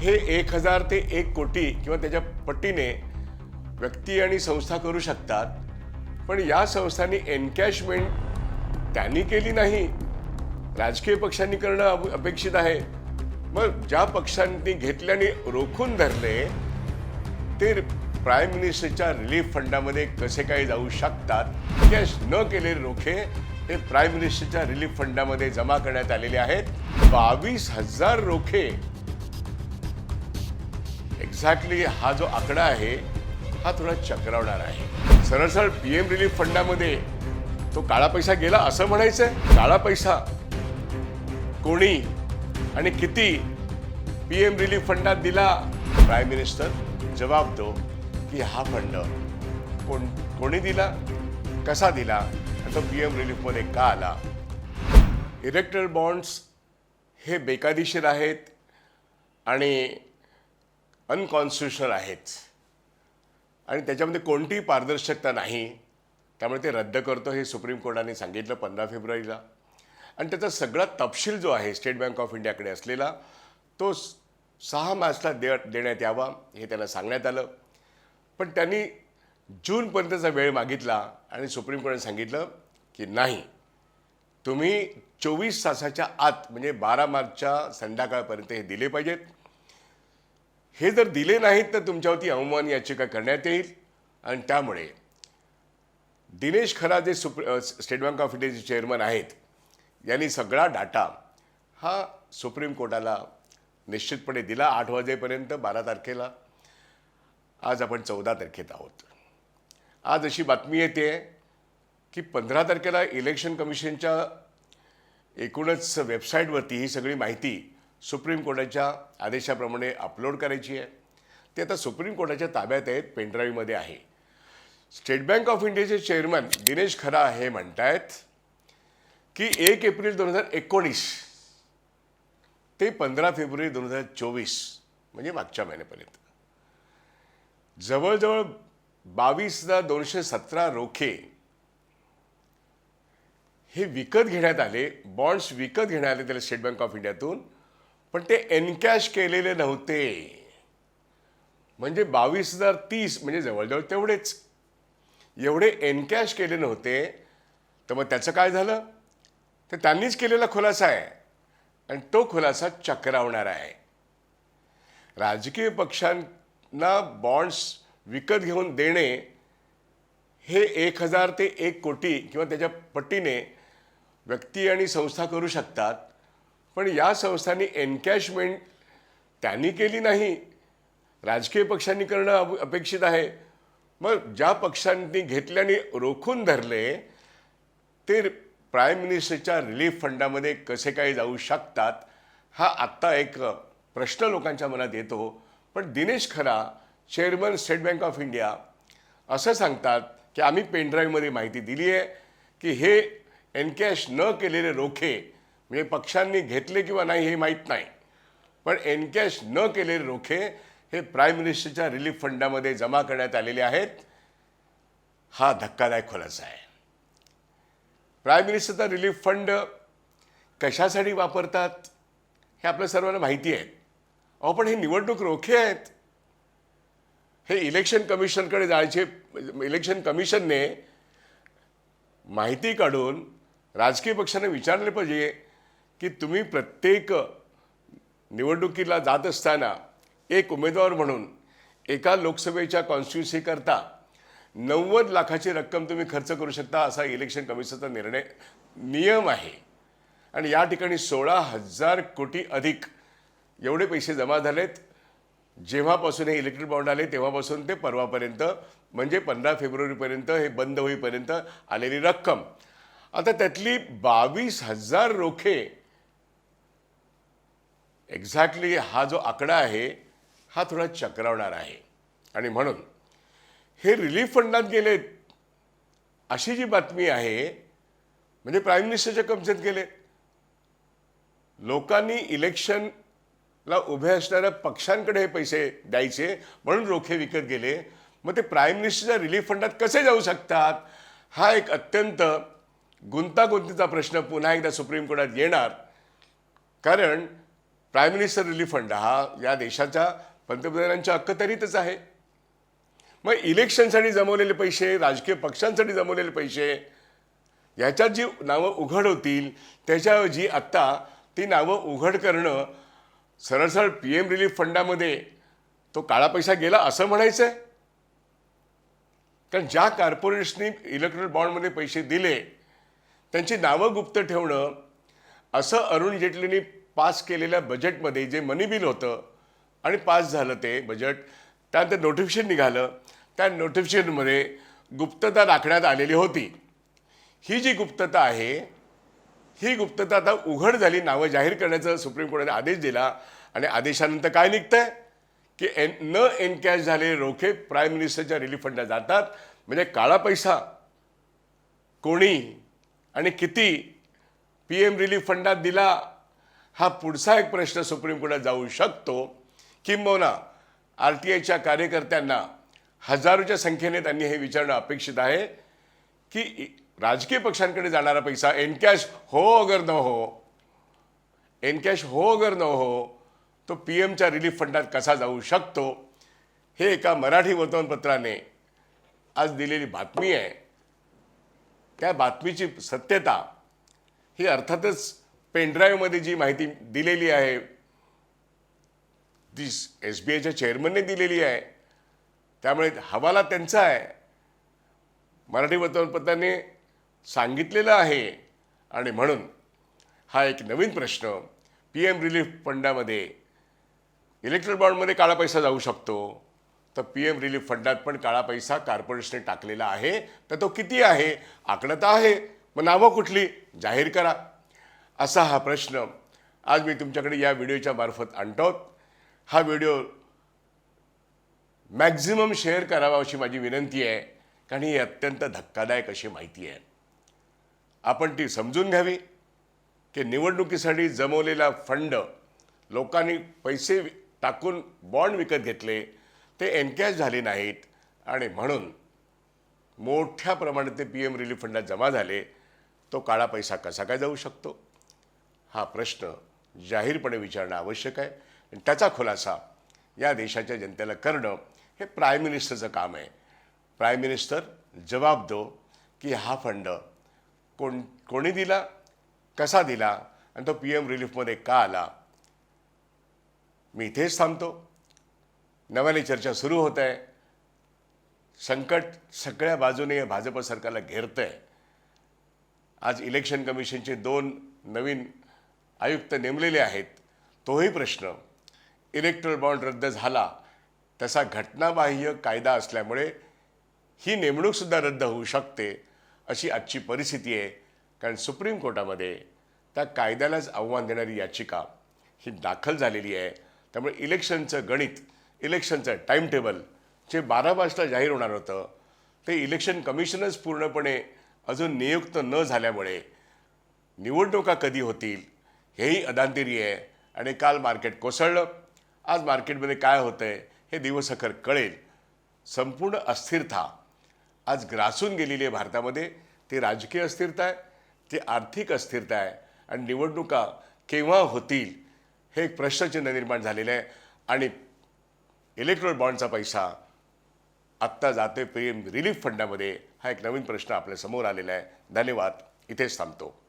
हे एक हजार ते एक कोटी किंवा त्याच्या पटीने व्यक्ती आणि संस्था करू शकतात. पण या संस्थांनी एनकॅशमेंट त्यांनी केली नाही. राजकीय पक्षांनी करणं अपेक्षित आहे. मग ज्या पक्षांनी घेतल्याने रोखून धरले ते प्राईम मिनिस्टरच्या रिलीफ फंडामध्ये कसे काय जाऊ शकतात कॅश न केलेले रोखे हे प्राईम मिनिस्टरच्या रिलीफ फंडामध्ये जमा करण्यात आलेले आहेत. बावीस हजार रोखे एक्झॅक्टली हा जो आकडा आहे हा थोडा चक्रावणार आहे. सरळ पी एम रिलीफ फंडामध्ये तो काळा पैसा गेला असं म्हणायचंय? काळा पैसा कोणी आणि किती पी एम रिलीफ फंडात दिला? प्राईम मिनिस्टर जबाब दो की हा फंड कोण कोणी दिला? कसा दिला? आणि तो पी एम रिलीफमध्ये का आला? इलेक्ट्रल बॉन्ड्स हे बेकायदेशीर आहेत आणि अनकॉन्स्टिट्युशनल आहेत. आणि त्याच्यामध्ये कोणतीही पारदर्शकता नाही. त्यामुळे ते रद्द करतो हे सुप्रीम कोर्टाने सांगितलं पंधरा फेब्रुवारीला. आणि त्याचा सगळा तपशील जो आहे स्टेट बँक ऑफ इंडियाकडे असलेला तो सहा मार्चला दे देण्यात यावा हे त्याला सांगण्यात आलं. पण त्यांनी जूनपर्यंतचा वेळ मागितला आणि सुप्रीम कोर्टाने सांगितलं की नाही तुम्ही चोवीस तासाच्या आत म्हणजे बारा मार्चच्या संध्याकाळपर्यंत हे दिले पाहिजेत. हे जर दिले नाहीत तर तुमच्यावरती अवमान याचिका करण्यात येईल. आणि त्यामुळे दिनेश खरा जे सुप्र स्टेट बँक ऑफ इंडियाचे चेअरमन आहेत यांनी सगळा डाटा हा सुप्रीम कोर्टाला निश्चितपणे दिला आठ वाजेपर्यंत बारा तारखेला. आज आपण चौदा तारखेत आहोत. आज अशी बातमी येते की पंधरा तारखेला इलेक्शन कमिशनच्या एकूणच वेबसाईटवरती ही सगळी माहिती सुप्रीम कोर्टाच्या आदेशाप्रमाणे अपलोड करायची आहे. ते आता सुप्रीम कोर्टाच्या ताब्यात आहेत पेनड्राईव्हमध्ये आहे. स्टेट बँक ऑफ इंडियाचे चेअरमन दिनेश खरा हे म्हणतायत की एक एप्रिल दोन हजार एकोणीस ते पंधरा फेब्रुवारी दोन हजार चोवीस म्हणजे मागच्या महिन्यापर्यंत. जवळजवळ बावीस हजार दोनशे सतरा रोखे हे विकत घेण्यात आले बॉन्ड्स विकत घेण्यात आले त्याला स्टेट बँक ऑफ इंडियातून. पण ते एनकॅश केलेले नव्हते. म्हणजे बावीस हजार तीस म्हणजे जवळजवळ तेवढेच. एवढे एनकॅश केले नव्हते. तर मग त्याचं काय झालं? तर त्यांनीच केलेला खुलासा आहे. आणि तो खुलासा चक्रावणार आहे. राजकीय पक्षांना बॉन्ड्स विकत घेऊन देणे हे एक हजार ते एक कोटी किंवा त्याच्या पटीने व्यक्ती आणि संस्था करू शकतात. पण या संस्थांनी एनकॅशमेंट त्यांनी केली नाही. राजकीय पक्षांनी करणं अप- अपेक्षित आहे. मग ज्या पक्षांनी घेतल्याने रोखून धरले ते प्राईम मिनिस्टरच्या रिलीफ फंडामध्ये कसे काय जाऊ शकतात हा आत्ता एक प्रश्न लोकांच्या मनात येतो. पण Dinesh Khara chairman State Bank of India असं सांगतात की आम्ही पेनड्राईव्हमध्ये माहिती दिली आहे की हे एनकॅश न केलेले रोखे म्हणजे पक्षांनी घेतले किंवा नाही हे माहीत नाही. पण एनकॅश न केलेले रोखे हे प्राईम मिनिस्टरच्या रिलीफ फंडामध्ये जमा करण्यात आलेले आहेत. हा धक्कादायक खुलासा आहे. प्राईम मिनिस्टरचा रिलीफ फंड कशासाठी वापरतात हे आपल्या सर्वांना माहिती आहे. अहो पण हे निवडणूक रोखे आहेत. हे इलेक्शन कमिशनकडे जायचे इलेक्शन कमिशनने माहिती काढून राजकीय पक्षांना विचारले पाहिजे की तुम्ही प्रत्येक निवडणुकीला जात असताना एक उमेदवार म्हणून एका लोकसभेच्या कॉन्स्टिट्युन्सी करता नव्वद लाखाची रक्कम तुम्ही खर्च करू शकता असा इलेक्शन कमिशनचा निर्णय नियम आहे. आणि या ठिकाणी सोळा हजार कोटी अधिक एवढे पैसे जमा झालेत. जेव्हापासून हे इलेक्ट्रिक बॉन्ड आले तेव्हापासून ते परवापर्यंत म्हणजे पंधरा फेब्रुवारीपर्यंत हे बंद होईपर्यंत आलेली रक्कम. आता त्यातली बावीस हजार रोखे एक्झॅक्टली हा जो आकडा आहे हा थोडा चक्रावणार आहे. आणि म्हणून हे रिलीफ फंडात गेलेत अशी जी बातमी आहे म्हणजे प्राईम मिनिस्टरच्या कब्जेत गेले. लोकांनी इलेक्शनला उभे असणाऱ्या पक्षांकडे हे पैसे द्यायचे म्हणून रोखे विकत गेले. मग ते प्राईम मिनिस्टरच्या रिलीफ फंडात कसे जाऊ शकतात? हा एक अत्यंत गुंतागुंतीचा प्रश्न पुन्हा एकदा सुप्रीम कोर्टात येणार. कारण प्राईम मिनिस्टर रिलीफ फंड हा या देशाच्या पंतप्रधानांच्या अखत्यारीतच आहे. मग इलेक्शनसाठी जमवलेले पैसे राजकीय पक्षांसाठी जमवलेले पैसे याच्यात जी नावं उघड होतील त्याच्याऐवजी आत्ता ती नावं उघड करणं सरळसरळ पी एम रिलीफ फंडामध्ये तो काळा पैसा गेला असं म्हणायचं आहे कारण ज्या कॉर्पोरेशननी इलेक्ट्रॉनिक बॉन्डमध्ये पैसे दिले त्यांची नावं गुप्त ठेवणं असं अरुण जेटलींनी पास केलेल्या बजेटमध्ये जे मनी बिल होतं आणि पास झालं ते बजेट त्यानंतर नोटिफिकेशन निघालं. त्या नोटिफिकेशनमध्ये गुप्तता राखण्यात आलेली होती. ही जी गुप्तता आहे ही गुप्तता आता उघड झाली नावं जाहीर करण्याचा सुप्रीम कोर्टाने आदेश दिला आणि आदेशानंतर काय निघतंय? की एन न एनकॅश झाले रोखे प्राईम मिनिस्टरच्या रिलीफ फंडात जातात. म्हणजे काळा पैसा. कोणी आणि किती पी एम रिलीफ फंडात दिला? हा पुढचा एक प्रश्न सुप्रीम कोर्टात जाऊ शकतो. किंबहुना आर टी आयच्या कार्यकर्त्यांना हजारोच्या संख्येने त्यांनी हे विचारणं अपेक्षित आहे की राजकीय पक्षांकडे जाणारा पैसा एनकॅश हो अगर न हो एनकॅश हो अगर न हो तो पी एमच्या रिलीफ फंडात कसा जाऊ शकतो? हे एका मराठी वर्तमानपत्राने आज दिलेली बातमी आहे. त्या बातमीची सत्यता ही अर्थातच पेनड्राईव्हमध्ये जी माहिती दिलेली आहे ती एस बी आयच्या चेअरमनने दिलेली आहे. त्यामुळे हवाला त्यांचा आहे. मराठी वर्तमानपत्राने सांगितलेलं आहे. आणि म्हणून हा एक नवीन प्रश्न पी एम रिलीफ फंडामध्ये इलेक्ट्रिक बॉन्डमध्ये काळा पैसा जाऊ शकतो. तर पी एम रिलीफ फंडात पण काळा पैसा कॉर्पोरेशनने टाकलेला आहे. तर तो किती आहे? आकडं तर आहे. मग नावं कुठली? जाहीर करा. असा हा प्रश्न आज मी तुमच्याकडे या व्हिडिओच्या मार्फत आणतो हा व्हिडिओ मॅक्झिमम शेअर करावा अशी माझी विनंती आहे कारण ही अत्यंत धक्कादायक अशी माहिती आहे. आपण ती समजून घ्यावी की निवडणुकीसाठी जमवलेला फंड लोकांनी पैसे टाकून बॉन्ड विकत घेतले ते एनकॅश झाले नाहीत आणि म्हणून मोठ्या प्रमाणात ते पी एम रिलीफ फंडात जमा झाले तो काळा पैसा कसा काय जाऊ शकतो? हा प्रश्न जाहीरपणे विचारणं आवश्यक आहे. आणि त्याचा खुलासा या देशाच्या जनतेला करणं हे प्राईम मिनिस्टरचं काम आहे. प्राईम मिनिस्टर जबाब दो की हा फंड कोण कोणी दिला कसा दिला आणि तो पी एम रिलीफमध्ये का आला? मी इथेच थांबतो. नव्याने चर्चा सुरू होत आहे. संकट सगळ्या बाजूने हे भाजप सरकारला घेरतं आहे आज इलेक्शन कमिशनचे दोन नवीन आयुक्त नेमलेले आहेत तोही प्रश्न. इलेक्ट्रल बॉन्ड रद्द झाला तसा घटनाबाह्य कायदा असल्यामुळे ही नेमणूकसुद्धा रद्द होऊ शकते अशी आजची परिस्थिती आहे. कारण सुप्रीम कोर्टामध्ये त्या कायद्यालाच आव्हान देणारी याचिका ही दाखल झालेली आहे. त्यामुळे इलेक्शनचं गणित इलेक्शनचं टाईमटेबल जे बारा मार्चला जाहीर होणार होतं ते इलेक्शन कमिशनच पूर्णपणे अजून नियुक्त न झाल्यामुळे निवडणुका कधी होतील हेही अदांतिरी आहे. आणि काल मार्केट कोसळलं. आज मार्केटमध्ये काय होतं आहे हे दिवसअखर कळेल. संपूर्ण अस्थिरता आज ग्रासून गेलेली आहे भारतामध्ये. ती राजकीय अस्थिरता आहे ती आर्थिक अस्थिरता आहे. आणि निवडणुका केव्हा होतील हे एक प्रश्नचिन्ह निर्माण झालेलं आहे. आणि इलेक्ट्रॉनिक बॉन्डचा पैसा आत्ता जाते प्रेम रिलीफ फंडामध्ये. हा एक नवीन प्रश्न आपल्यासमोर आलेला आहे. धन्यवाद. इथेच थांबतो.